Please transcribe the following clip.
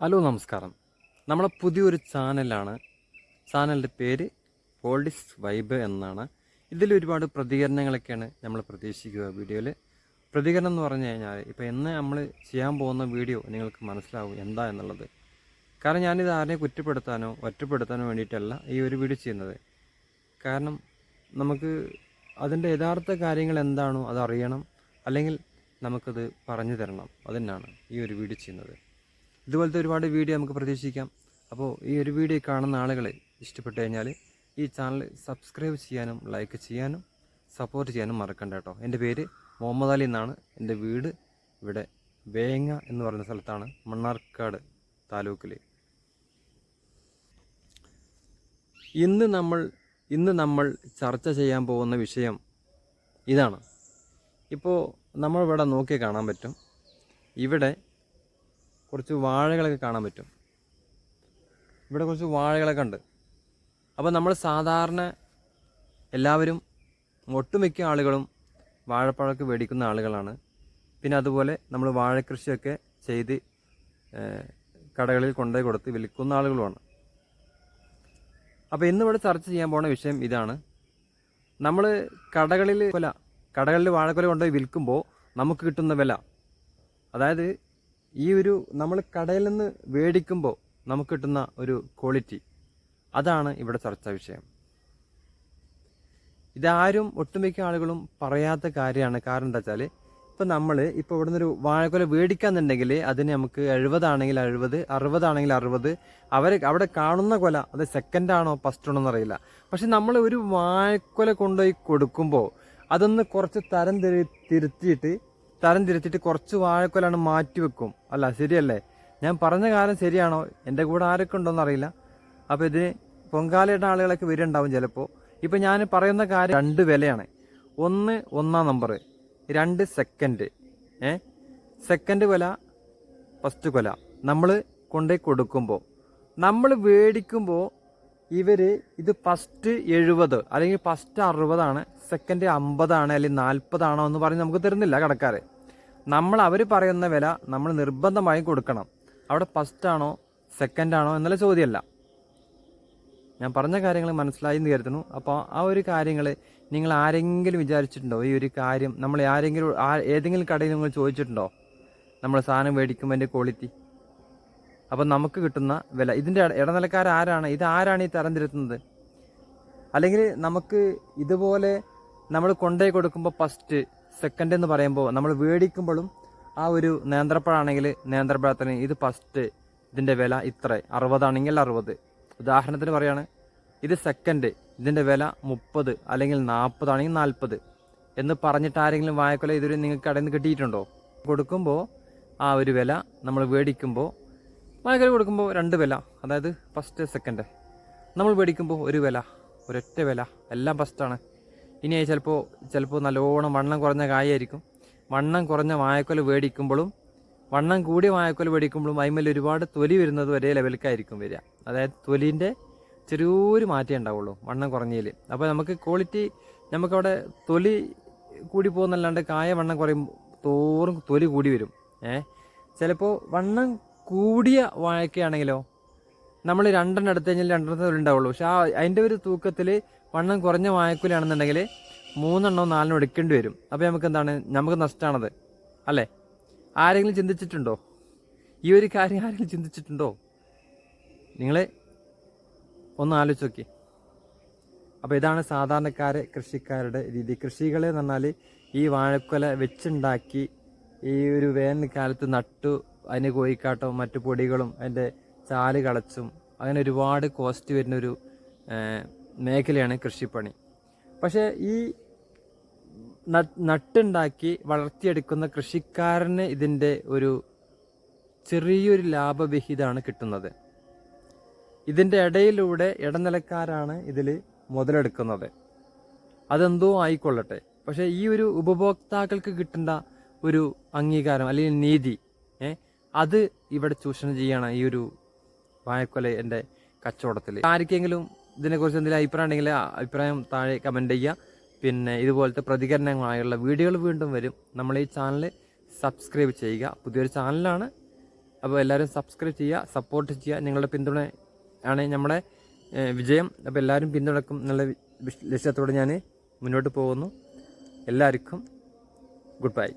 Hello നമസ്കാരം. നമ്മളെ പുതിയൊരു ചാനലാണ്. ചാനലിന്റെ പേര് പോളിസ് വൈബ് എന്നാണ്. ഇതിൽ ഒരുപാട് പ്രതികരണങ്ങളൊക്കെയാണ് നമ്മൾ പ്രതീക്ഷിക്കുക വീഡിയോയിൽ പ്രതികരണം എന്ന് പറഞ്ഞു കഴിഞ്ഞാൽ ഇപ്പോൾ എന്ന് നമ്മൾ ചെയ്യാൻ പോകുന്ന വീഡിയോ നിങ്ങൾക്ക് മനസ്സിലാവും എന്താ എന്നുള്ളത്. കാരണം ഞാനിത് ആരെയും കുറ്റപ്പെടുത്താനോ ഒറ്റപ്പെടുത്താനോ വേണ്ടിയിട്ടല്ല ഈ ഒരു വീഡിയോ ചെയ്യുന്നത്. കാരണം നമുക്ക് അതിന്റെ യഥാർത്ഥ കാര്യങ്ങൾ എന്താണോ അതറിയണം അല്ലെങ്കിൽ നമുക്കത് പറഞ്ഞു തരണം. അതിനാണ് ഈ ഒരു വീഡിയോ ചെയ്യുന്നത്. ഇതുപോലത്തെ ഒരുപാട് വീഡിയോ നമുക്ക് പ്രതീക്ഷിക്കാം. അപ്പോൾ ഈ ഒരു വീഡിയോ കാണുന്ന ആളുകളെ ഇഷ്ടപ്പെട്ട് കഴിഞ്ഞാൽ ഈ ചാനൽ സബ്സ്ക്രൈബ് ചെയ്യാനും ലൈക്ക് ചെയ്യാനും സപ്പോർട്ട് ചെയ്യാനും മറക്കണ്ട കേട്ടോ. എന്റെ പേര് മുഹമ്മദ് അലി എന്നാണ്. എന്റെ വീട് ഇവിടെ വേങ്ങ എന്ന് പറയുന്ന സ്ഥലത്താണ് മണ്ണാർക്കാട് താലൂക്കിൽ ഇന്ന് നമ്മൾ ഇന്ന് നമ്മൾ ചർച്ച ചെയ്യാൻ പോകുന്ന വിഷയം ഇതാണ്. ഇപ്പോൾ നമ്മളിവിടെ നോക്കി കാണാൻ പറ്റും. ഇവിടെ കുറച്ച് വാഴകളൊക്കെ കാണാൻ പറ്റും. ഇവിടെ കുറച്ച് വാഴകളൊക്കെ ഉണ്ട്. അപ്പോൾ നമ്മൾ സാധാരണ എല്ലാവരും ഒട്ടുമിക്ക ആളുകളും വാഴപ്പഴമൊക്കെ മേടിക്കുന്ന ആളുകളാണ്. പിന്നെ അതുപോലെ നമ്മൾ വാഴക്കൃഷിയൊക്കെ ചെയ്ത് കടകളിൽ കൊണ്ടുപോയി കൊടുത്ത് വിൽക്കുന്ന ആളുകളുമാണ്. അപ്പോൾ ഇന്നിവിടെ ചർച്ച ചെയ്യാൻ പോണ വിഷയം ഇതാണ്. നമ്മൾ കടകളിൽ കൊല കടകളിൽ വാഴക്കൊല കൊണ്ടുപോയി വിൽക്കുമ്പോൾ നമുക്ക് കിട്ടുന്ന വില അതായത് ഈ ഒരു നമ്മൾ കടയിൽ നിന്ന് മേടിക്കുമ്പോൾ നമുക്ക് കിട്ടുന്ന ഒരു ക്വാളിറ്റി അതാണ് ഇവിടെ ചർച്ചാ വിഷയം. ഇതാരും ഒട്ടുമിക്ക ആളുകളും പറയാത്ത കാര്യമാണ്. കാരണം എന്താ വെച്ചാൽ ഇപ്പം നമ്മൾ ഇപ്പോൾ ഇവിടെ നിന്നൊരു വാഴക്കൊല മേടിക്കാന്നുണ്ടെങ്കിൽ അതിന് നമുക്ക് എഴുപതാണെങ്കിൽ എഴുപത് അറുപതാണെങ്കിൽ അറുപത് അവർ അവിടെ കാണുന്ന കൊല അത് സെക്കൻഡ് ആണോ ഫസ്റ്റ് ആണോ എന്നറിയില്ല പക്ഷെ നമ്മൾ ഒരു വാഴക്കൊല കൊണ്ടുപോയി കൊടുക്കുമ്പോൾ അതൊന്ന് കുറച്ച് തരം തിരി തിരുത്തിയിട്ട് തരം തിരിച്ചിട്ട് കുറച്ച് വാഴക്കൊലാണ് മാറ്റി വെക്കും. അല്ല ശരിയല്ലേ? ഞാൻ പറഞ്ഞ കാര്യം ശരിയാണോ? എന്റെ കൂടെ ആരൊക്കെ ഉണ്ടോയെന്ന് അറിയില്ല. അപ്പോൾ ഇതിന് പൊങ്കാലയുടെ ആളുകളൊക്കെ വരുന്നുണ്ടാവും ചിലപ്പോൾ ഇപ്പം ഞാൻ പറയുന്ന കാര്യം രണ്ട് വിലയാണ്. ഒന്ന് ഒന്നാം നമ്പർ രണ്ട് സെക്കൻഡ് ഏ? സെക്കൻഡ് വില ഫസ്റ്റ് കൊല. നമ്മൾ കൊണ്ടുപോയി കൊടുക്കുമ്പോൾ നമ്മൾ മേടിക്കുമ്പോൾ ഇവർ ഇത് ഫസ്റ്റ് എഴുപത് അല്ലെങ്കിൽ ഫസ്റ്റ് അറുപതാണ് സെക്കൻഡ് അമ്പതാണ് അല്ലെങ്കിൽ നാൽപ്പതാണോ എന്ന് പറഞ്ഞ് നമുക്ക് തരുന്നില്ല കടക്കാരെ. നമ്മൾ അവർ പറയുന്ന വില നമ്മൾ നിർബന്ധമായും കൊടുക്കണം. അവിടെ ഫസ്റ്റ് ആണോ സെക്കൻഡ് ആണോ എന്നുള്ള ചോദ്യമല്ല. ഞാൻ പറഞ്ഞ കാര്യങ്ങൾ മനസ്സിലായി എന്ന് കരുതുന്നു. അപ്പോൾ ആ ഒരു കാര്യങ്ങൾ നിങ്ങൾ ആരെങ്കിലും വിചാരിച്ചിട്ടുണ്ടോ? ഈ ഒരു കാര്യം നമ്മൾ ആരെങ്കിലും ഏതെങ്കിലും കടയിൽ നിങ്ങൾ ചോദിച്ചിട്ടുണ്ടോ? നമ്മൾ സാധനം മേടിക്കുമ്പോൾ അതിന്റെ ക്വാളിറ്റി അപ്പം നമുക്ക് കിട്ടുന്ന വില. ഇതിന്റെ ഇട- ഇടനിലക്കാർ ആരാണ്? ഇത് ആരാണ് ഈ തരംതിരുത്തുന്നത്? അല്ലെങ്കിൽ നമുക്ക് ഇതുപോലെ നമ്മൾ കൊണ്ടുപോയി കൊടുക്കുമ്പോൾ ഫസ്റ്റ് സെക്കൻഡ് എന്ന് പറയുമ്പോൾ നമ്മൾ മേടിക്കുമ്പോഴും ആ ഒരു നേന്ത്രപ്പഴാണെങ്കിൽ നേന്ത്രപ്പഴത്തിന് ഇത് ഫസ്റ്റ് ഇതിന്റെ വില ഇത്ര. അറുപതാണെങ്കിൽ അറുപത്. ഉദാഹരണത്തിന് പറയാണ് ഇത് സെക്കൻഡ് ഇതിന്റെ വില മുപ്പത് അല്ലെങ്കിൽ നാൽപ്പതാണെങ്കിൽ നാൽപ്പത് എന്ന് പറഞ്ഞിട്ട് ആരെങ്കിലും വായക്കൊല ഇതുവരെ നിങ്ങൾക്ക് കടയിൽ നിന്ന് കിട്ടിയിട്ടുണ്ടോ? കൊടുക്കുമ്പോൾ ആ ഒരു വില നമ്മൾ മേടിക്കുമ്പോൾ വായക്കൊല കൊടുക്കുമ്പോൾ രണ്ട് വില. അതായത് ഫസ്റ്റ് സെക്കൻഡ് നമ്മൾ മേടിക്കുമ്പോൾ ഒരു വില ഒരൊറ്റ വില. എല്ലാം ഫസ്റ്റാണ് ഇനി ചിലപ്പോൾ ചിലപ്പോൾ നല്ലോണം വണ്ണം കുറഞ്ഞ കായായിരിക്കും. വണ്ണം കുറഞ്ഞ വായക്കൊല മേടിക്കുമ്പോഴും വണ്ണം കൂടിയ വായക്കൊല മേടിക്കുമ്പോഴും അതിന്മേൽ ഒരുപാട് തൊലി വരുന്നത് ഒരേ ലെവലിലേക്കായിരിക്കും വരിക. അതായത് തൊലിന്റെ ചെറിയൊരു മാറ്റേ ഉണ്ടാവുള്ളൂ വണ്ണം കുറഞ്ഞതിൽ അപ്പോൾ നമുക്ക് ക്വാളിറ്റി നമുക്കവിടെ തൊലി കൂടി പോകുന്നല്ലാണ്ട് കായ വണ്ണം കുറയും തോറും തൊലി കൂടി വരും. ഏഹ് ചിലപ്പോൾ വണ്ണം കൂടിയ വാഴക്കയാണെങ്കിലോ നമ്മൾ രണ്ടെണ്ണം എടുത്തു കഴിഞ്ഞാൽ രണ്ടെണ്ണത്തെ തൊലി ഉണ്ടാവുള്ളൂ. പക്ഷെ ആ അതിന്റെ ഒരു തൂക്കത്തിൽ വണ്ണം കുറഞ്ഞ വാഴക്കുലാണെന്നുണ്ടെങ്കിൽ മൂന്നെണ്ണോ നാലെണ്ണോ എടുക്കേണ്ടി വരും. അപ്പോൾ നമുക്ക് എന്താണ് നമുക്ക് നഷ്ടമാണത്. അല്ലേ? ആരെങ്കിലും ചിന്തിച്ചിട്ടുണ്ടോ? ഈ ഒരു കാര്യം ആരെങ്കിലും ചിന്തിച്ചിട്ടുണ്ടോ? നിങ്ങൾ ഒന്ന് ആലോചിച്ച് നോക്കി. അപ്പോൾ ഇതാണ് സാധാരണക്കാരെ കൃഷിക്കാരുടെ രീതി. കൃഷികളെ എന്ന് പറഞ്ഞാൽ ഈ വാഴക്കൊല വെച്ചുണ്ടാക്കി ഈ ഒരു വേനൽക്കാലത്ത് നട്ടു അതിന് കോഴിക്കാട്ടവും മറ്റു പൊടികളും അതിന്റെ ചാൽ കളച്ചും അങ്ങനെ ഒരുപാട് കോസ്റ്റ് വരുന്നൊരു ഏഹ്, മേഖലയാണ് കൃഷിപ്പണി. പക്ഷേ ഈ നട്ടുണ്ടാക്കി വളർത്തിയെടുക്കുന്ന കൃഷിക്കാരന് ഇതിന്റെ ഒരു ചെറിയൊരു ലാഭവിഹിതമാണ് കിട്ടുന്നത്. ഇതിന്റെ ഇടയിലൂടെ ഇടനിലക്കാരാണ് ഇതിൽ മുതലെടുക്കുന്നത്. അതെന്തോ ആയിക്കൊള്ളട്ടെ. പക്ഷേ ഈ ഒരു ഉപഭോക്താക്കൾക്ക് കിട്ടേണ്ട ഒരു അംഗീകാരം അല്ലെങ്കിൽ നീതി ഏ അത് ഇവിടെ ചൂഷണം ചെയ്യാണ് ഈ ഒരു വാഴക്കൊല എന്റെ കച്ചവടത്തിൽ. ആർക്കെങ്കിലും ഇതിനെക്കുറിച്ച് എന്തെങ്കിലും അഭിപ്രായം ഉണ്ടെങ്കിൽ അഭിപ്രായം താഴെ കമന്റ് ചെയ്യുക. പിന്നെ ഇതുപോലത്തെ പ്രതികരണങ്ങളായുള്ള വീഡിയോകൾ വീണ്ടും വരും. നമ്മൾ ഈ ചാനൽ സബ്സ്ക്രൈബ് ചെയ്യുക. പുതിയൊരു ചാനലാണ് അപ്പോൾ എല്ലാവരും സബ്സ്ക്രൈബ് ചെയ്യുക സപ്പോർട്ട് ചെയ്യുക. നിങ്ങളുടെ പിന്തുണ ആണ് നമ്മുടെ വിജയം. അപ്പോൾ എല്ലാവരും പിന്തുണക്കും എന്നുള്ള ലക്ഷ്യത്തോടെ ഞാൻ മുന്നോട്ട് പോകുന്നു. എല്ലാവർക്കും ഗുഡ് ബൈ.